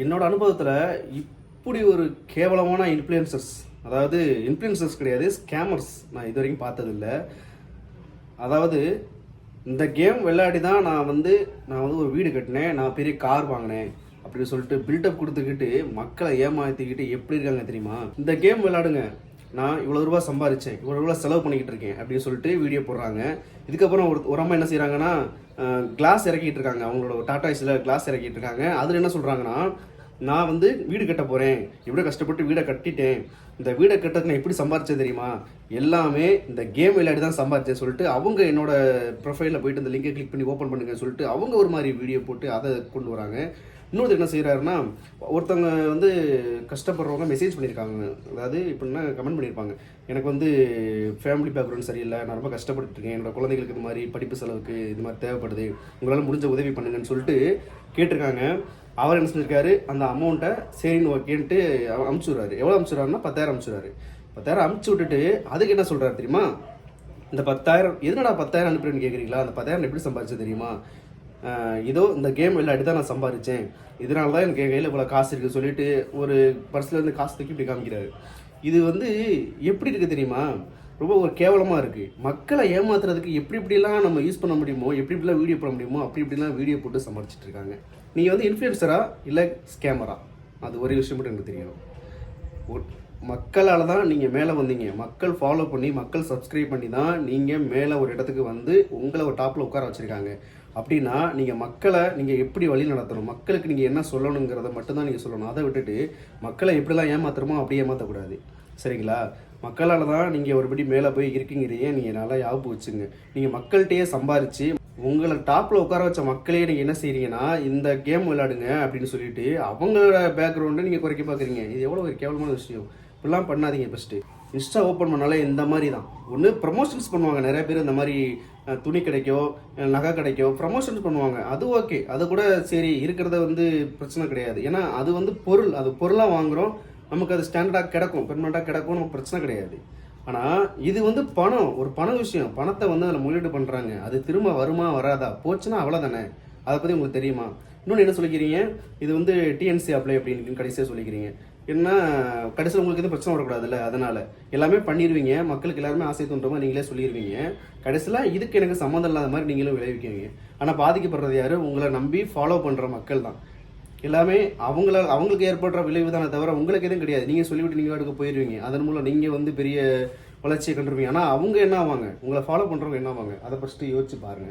என்னோட அனுபவத்தில் இப்படி ஒரு கேவலமான இன்ஃப்ளூயன்சர்ஸ் அதாவது இன்ஃப்ளூயன்சர்ஸ் கிடையாது ஸ்கேமர்ஸ் நான் இது வரைக்கும் பார்த்ததில்ல. அதாவது இந்த கேம் விளையாடி தான் நான் வந்து நான் வந்து ஒரு வீடு கட்டினேன் நான் பெரிய கார் வாங்கினேன் அப்படின்னு சொல்லிட்டு பில்டப் கொடுத்துக்கிட்டு மக்களை ஏமாற்றிக்கிட்டு எப்படி இருக்காங்க தெரியுமா? இந்த கேம் விளையாடுங்க. நான் இவ்வளோ ரூபா சம்பாரிச்சேன் இவ்வளோ ரூபா செலவு பண்ணிக்கிட்டு இருக்கேன் அப்படின்னு சொல்லிட்டு வீடியோ போடுறாங்க. இதுக்கப்புறம் ஒரு ஒரு அம்மா என்ன செய்கிறாங்கன்னா கிளாஸ் இறக்கிட்டு இருக்காங்க. அவங்களோட டாடா ஐஸில் கிளாஸ் இறக்கிட்டு இருக்காங்க. அதில் என்ன சொல்கிறாங்கன்னா நான் வந்து வீடு கட்ட போகிறேன் இவ்வளோ கஷ்டப்பட்டு வீடை கட்டிட்டேன். இந்த வீடை கட்டுறது நான் எப்படி சம்பாரிச்சேன் தெரியுமா? எல்லாமே இந்த கேம் விளையாடி தான் சம்பாரிச்சேன் சொல்லிட்டு அவங்க என்னோட ப்ரொஃபைலில் போயிட்டு இந்த லிங்கை கிளிக் பண்ணி ஓப்பன் பண்ணுங்க சொல்லிட்டு அவங்க ஒரு மாதிரி வீடியோ போட்டு அதை கொண்டு வராங்க. இன்னொருத்தர் என்ன செய்கிறாருன்னா ஒருத்தவங்க வந்து கஷ்டப்படுறவங்க மெசேஜ் பண்ணியிருக்காங்க அதாவது இப்படின்னா கமெண்ட் பண்ணியிருப்பாங்க எனக்கு வந்து ஃபேமிலி பேக்ரவுண்ட் சரியில்லை நான் ரொம்ப கஷ்டப்பட்டுருக்கேன் என்னோடய என்னோட குழந்தைகளுக்கு இது மாதிரி படிப்பு செலவுக்கு இது மாதிரி தேவைப்படுது. உங்களால் முடிஞ்ச உதவி பண்ணுங்கன்னு சொல்லிட்டு கேட்டிருக்காங்க. அவர் என்ன செஞ்சிருக்காரு? அந்த அமௌண்ட்டை சரின்னு ஓகேன்ட்டு அமுச்சுடுறாரு. எவ்வளோ அமுச்சுடுறாருன்னா பத்தாயிரம் அமுச்சுடுறாரு. பத்தாயிரம் அமுச்சு விட்டுட்டு அதுக்கு என்ன சொல்கிறாரு தெரியுமா? இந்த பத்தாயிரம் எதுனடா பத்தாயிரம் அனுப்புறேன்னு கேட்குறீங்களா அந்த பத்தாயிரம் எப்படி சம்பாதிச்சு தெரியுமா? இதோ இந்த கேம் விளையாடி தான் நான் சம்பாரித்தேன் இதனால தான் எனக்கு என் கையில் இவ்வளோ காசு இருக்குது சொல்லிட்டு ஒரு பர்ஸ்லேருந்து காசு தூக்கி இப்படி காமிக்கிறாரு. இது வந்து எப்படி இருக்குது தெரியுமா? ரொம்ப ஒரு கேவலமாக இருக்குது மக்களை ஏமாத்துறதுக்கு எப்படி இப்படிலாம் நம்ம யூஸ் பண்ண முடியுமோ எப்படி இப்படிலாம் வீடியோ பண்ண முடியுமோ அப்படி இப்படிலாம் வீடியோ போட்டு சம்பாரிச்சிட்டு இருக்காங்க. நீங்கள் வந்து இன்ஃப்ளூயன்சரா இல்லை ஸ்கேமரா அது ஒரே விஷயம் மட்டும் எனக்கு தெரியணும் ஓட் மக்களால் தான் நீங்கள் மேலே வந்தீங்க. மக்கள் ஃபாலோ பண்ணி மக்கள் சப்ஸ்கிரைப் பண்ணி தான் நீங்கள் மேலே ஒரு இடத்துக்கு வந்து உங்களை ஒரு டாப்பில் உட்கார வச்சுருக்காங்க. அப்படின்னா நீங்கள் மக்களை நீங்கள் எப்படி வழி நடத்தணும்? மக்களுக்கு நீங்கள் என்ன சொல்லணுங்கிறத மட்டும்தான் நீங்கள் சொல்லணும். அதை விட்டுட்டு மக்களை எப்படிலாம் ஏமாத்துறமோ அப்படி ஏமாற்றக்கூடாது சரிங்களா? மக்களால் தான் நீங்கள் ஒருபடி மேலே போய் இருக்கீங்கிறதையே நீங்கள் நல்லா யாபு வச்சுங்க. நீங்கள் மக்கள்கிட்டயே சம்பாரித்து உங்களை டாப்பில் உட்கார வச்ச மக்களே நீங்கள் என்ன செய்கிறீங்கன்னா இந்த கேம் விளையாடுங்க அப்படின்னு சொல்லிட்டு அவங்களோட பேக்ரவுண்டை நீங்கள் குறைக்க பார்க்குறீங்க. இது எவ்வளோ ஒரு கேவலமான விஷயம். இப்படிலாம் பண்ணாதீங்க ஃபஸ்ட்டு இன்ஸ்டா ஓப்பன் பண்ணாலே இந்த மாதிரி தான். ஒன்று ப்ரமோஷன்ஸ் பண்ணுவாங்க. நிறைய பேர் இந்த மாதிரி துணி கிடைக்கோ நகை கிடைக்கோ ப்ரமோஷன்ஸ் பண்ணுவாங்க. அது ஓகே அது கூட சரி இருக்கிறத வந்து பிரச்சனை கிடையாது. ஏன்னா அது வந்து பொருள். அது பொருளாக வாங்குகிறோம் நமக்கு அது ஸ்டாண்டர்டாக கிடைக்கும். பெர்மனெண்ட்டாக கிடைக்கும் நமக்கு பிரச்சனை கிடையாது. ஆனால் இது வந்து பணம். ஒரு பண விஷயம். பணத்தை வந்து அதில் முதலீடு பண்ணுறாங்க அது திரும்ப வருமா வராதா? போச்சுன்னா அவ்வளோதானே அதை பற்றி உங்களுக்கு தெரியுமா? இன்னொன்று என்ன சொல்லிக்கிறீங்க? இது வந்து டிஎன்சி அப்ளை அப்படின்னு கடைசியாக சொல்லிக்கிறீங்க. என்ன கடைசியில் உங்களுக்கு எதுவும் பிரச்சனை வரக்கூடாதுல்ல? அதனால. எல்லாமே பண்ணிடுவீங்க மக்களுக்கு எல்லாருமே ஆசை தோன்ற மாதிரி நீங்களே சொல்லிடுவீங்க கடைசியில் இதுக்கு எனக்கு சம்மந்தம் இல்லாத மாதிரி நீங்களும் விளைவிக்கிறீங்க ஆனால் பாதிக்கப்படுறது யார்? உங்களை நம்பி ஃபாலோ பண்ணுற மக்கள் தான். எல்லாமே அவங்கள அவங்களுக்கு ஏற்படுற விளைவு தானே தவிர உங்களுக்கு எதுவும் கிடையாது. நீங்கள் சொல்லிவிட்டு நீங்கள் வாட்டுக்கு போயிடுவீங்க அதன் மூலம் நீங்கள் வந்து பெரிய வளர்ச்சியை கண்டுருவீங்க. ஆனால் அவங்க என்ன ஆவாங்க? உங்களை ஃபாலோ பண்ணுறவங்க என்ன ஆவாங்க? அதை ஃபஸ்ட்டு யோசிச்சு பாருங்கள்